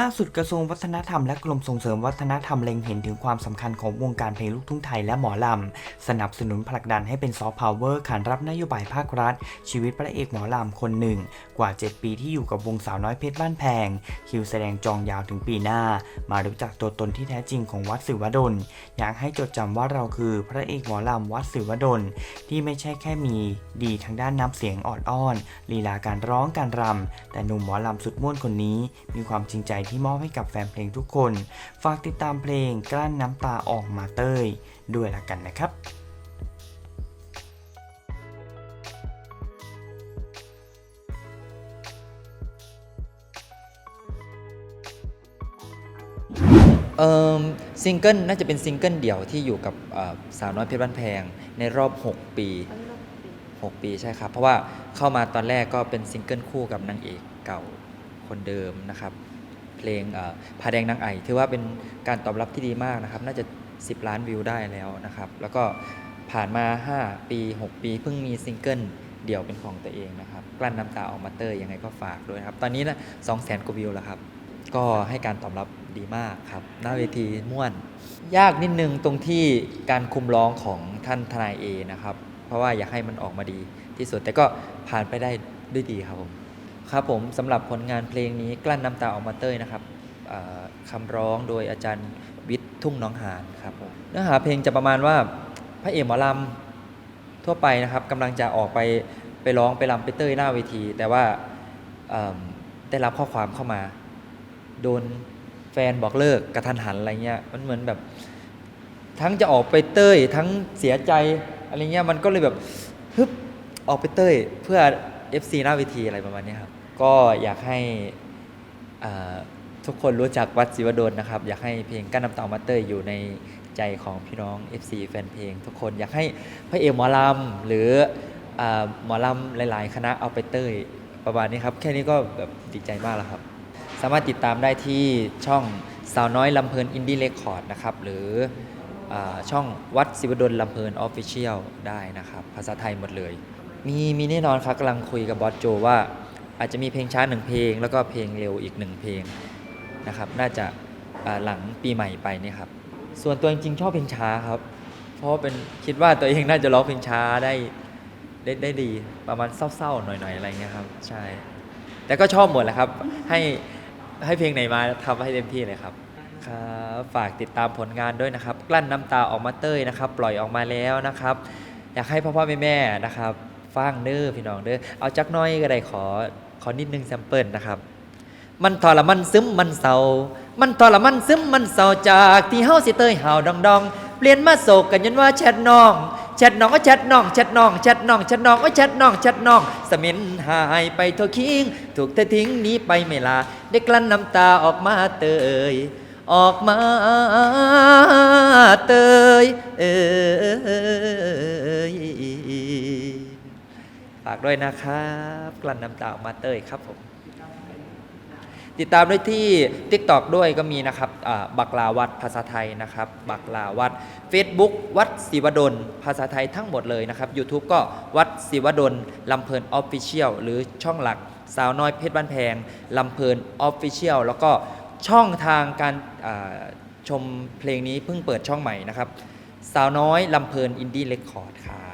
ล่าสุดกระทรวงวัฒนธรรมและกรมส่งเสริมวัฒนธรรมเล็งเห็นถึงความสำคัญของวงการเพลงลูกทุ่งไทยและหมอลำ สนับสนุนผลักดันให้เป็นซอฟต์พาวเวอร์ขานรับนโยบายภาครัฐ ชีวิตพระเอกหมอลำคนหนึ่ง กว่า 7 ปีที่อยู่กับวงสาวน้อยเพชรบ้านแพง คิวแสดงจองยาวถึงปีหน้า มารู้จักตัวตนที่แท้จริงของวัดศิวดล อยากให้จดจำว่าเราคือพระเอกหมอลำวัดศิวดล ที่ไม่ใช่แค่มี ดีทางด้านน้ำเสียงออดอ้อนลีลาการร้องการรำแต่หนุ่มหมอลำสุดม่วนคนนี้มีความจริงใจที่มอบให้กับแฟนเพลงทุกคน ฝากติดตามเพลงกลั้นน้ำตาออกมาเต้ย ด้วยละกันนะครับเอ่อซิงเกิลน่าจะเป็นซิงเกิลเดี่ยวที่อยู่กับเอ่อสาวน้อยเพชรบ้านแพงในรอบ 6 ปี 6 ปีใช่ครับ เพราะว่าเข้ามาตอนแรกก็เป็นซิงเกิลคู่กับนางเอกเก่าคนเดิมนะครับ เพลงเอ่อพาแดงนางไอถือว่าเป็นการตอบรับที่ดีมากนะครับ น่าจะ 10 ล้านวิวได้แล้วนะครับ แล้วก็ผ่านมา 5 ปี 6 ปี เพิ่งมีซิงเกิลเดี่ยวเป็นของตัวเองนะครับ กลั้นน้ำตาออกมาเตยยังไงก็ฝากด้วยครับ ตอนนี้นะ2 0 0 0 0 0กว่าวิวแล้วครับ ก็ให้การตอบรับดีมากครับ หน้าเวทีม่วน ยากนิดนึงตรงที่การคุมร้องของท่านทนายเอนะครับ เพราะว่าอยากให้มันออกมาดีที่สุด แต่ก็ผ่านไปได้ด้วยดีครับผม ครับผมสำหรับผลงานเพลงนี้กลั้นน้ำตาออกมาเต้ยนะครับคำร้องโดยอาจารย์วิทย์ทุ่งน้องหานครับผมเนื้อหาเพลงจะประมาณว่าพระเอกหมอลำทั่วไปนะครับกำลังจะออกไปไปร้องไปรำไปเต้ยหน้าเวที แต่ว่าได้รับข้อความเข้ามา โดนแฟนบอกเลิกกระทันหันอะไรเงี้ยมันเหมือนแบบ ทั้งจะออกไปเต้ยทั้งเสียใจอะไรเงี้ยมันก็เลยแบบฮึบออกไปเต้ยเพื่อ FC หน้าเวทีอะไรประมาณนี้ครับ ก็อยากให้อ่าทุกคนรู้จักวัดศิวดลนะครับ อยากให้เพลงกั้นน้ำตามาเต้ยอยู่ในใจของพี่น้อง FC แฟนเพลง ทุกคนอยากให้พระเอกหมอลำหรืออาหมอลำหลาย ๆ คณะเอาไปเตยประมาณนี้ครับ แค่นี้ก็แบบดีใจมากแล้วครับ สามารถติดตามได้ที่ช่องสาวน้อยลำเพลินอินดี้เรคคอร์ดนะครับ หรืออช่องวัดศิวดลลำเพลินออฟฟิเชียลได้นะครับ ภาษาไทยหมดเลย มีมีแน่นอนครับกำลังคุยกับบอสโจว่า อาจจะมีเพลงช้าหนึ่งเพลง แล้วก็เพลงเร็วอีกหนึ่งเพลงนะครับ น่าจะาหลังปีใหม่ไปนี่ครับ ส่วนตัวจริงๆชอบเพลงช้าครับ เพราะว่าเป็นคิดว่าตัวเองน่าจะร้องเพลงช้าได้ได้ได้ดีประมาณเศร้าๆหน่อยๆอะไรเงี้ยครับ ใช่ แต่ก็ชอบหมดแหละครับ ให้ให้เพลงไหนมาทำให้เต็มที่เลยครับครับฝากติดตามผลงานด้วยนะครับ กลั้นน้ำตาออกมาเต้ยนะครับ ปล่อยออกมาแล้วนะครับ อยากให้พ่อพ่อแม่แม่ๆนะครับ ฟังเด้อพี่น้องเด้อเอาจักน้อยก็ได้ขอขอนิดนึงแซมเปิลนะครับ มันทรมันซึมมันเศร้า มันทรมันซึมมันเศร้าจากที่เฮาสิเตยหาวดองดองเปลี่ยนมาโศกกันยันว่าแชทน้องแชทน้องก็แชทน้องแชทน้องแชทน้องแชทน้องก็แชทน้องแชทน้อง สมินหายไปทั่วคิง ถูกเธอทิ้งหนีไปไม่ลา ได้กลั้นน้ำตาออกมาเตยออกมาเตยเอยากด้วยนะครับ กลั้นน้ำตาออกมาเตยครับผมติดตามด้วยที่ TikTok ด้วยก็มีนะครับบักลาวัดภาษาไทยนะครับ บักลาวัด Facebook วัดศิวดล ภาษาไทยทั้งหมดเลยนะครับ YouTube ก็วัดศิวดลลำเพลินออฟฟิเชียลหรือช่องหลัก สาวน้อยเพชรบ้านแพงลำเพลินออฟฟิเชียลแล้วก็ช่องทางการชมเพลงนี้เพิ่งเปิดช่องใหม่นะครับ สาวน้อยลำเพลินอินดี้เรคคอร์ดครับ